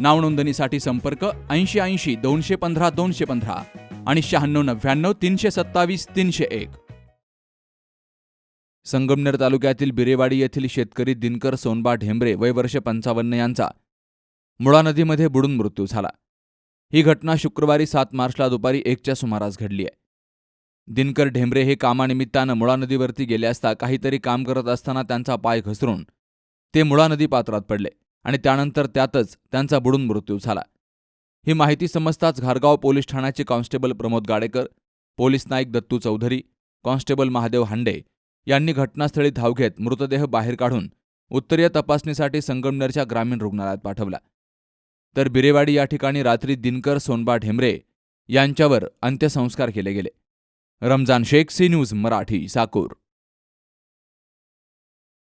नावनोंदणीसाठी संपर्क ऐंशी ऐंशी दोनशे पंधरा दोनशे पंधरा आणि शहाण्णव नव्याण्णव तीनशे सत्तावीस तीनशे एक. संगमनेर तालुक्यातील बिरेवाडी येथील शेतकरी दिनकर सोनबा ढेंबरे वय वर्ष पंचावन्न यांचा मुळा नदीमध्ये बुडून मृत्यू झाला. ही घटना शुक्रवारी सात मार्चला दुपारी एकच्या सुमारास घडली आहे. दिनकर ढेंबरे हे कामानिमित्तानं मुळा नदीवरती गेले असता काहीतरी काम करत असताना त्यांचा पाय घसरून ते मुळा नदी पात्रात पडले. आणि त्यानंतर त्यातच त्यांचा बुडून मृत्यू झाला. ही माहिती समजताच घारगाव पोलीस ठाण्याचे constable Pramod Gadekar police naik Dattu Chaudhari constable Mahadev Hande यांनी घटनास्थळी धाव घेत मृतदेह बाहेर काढून उत्तरीय तपासणीसाठी संगमनेरच्या ग्रामीण रुग्णालयात पाठवला. तर बिरेवाडी या ठिकाणी रात्री दिनकर सोनबा ढेमरे यांच्यावर अंत्यसंस्कार केले गेले. Ramzan Shaikh C news Marathi Sakur.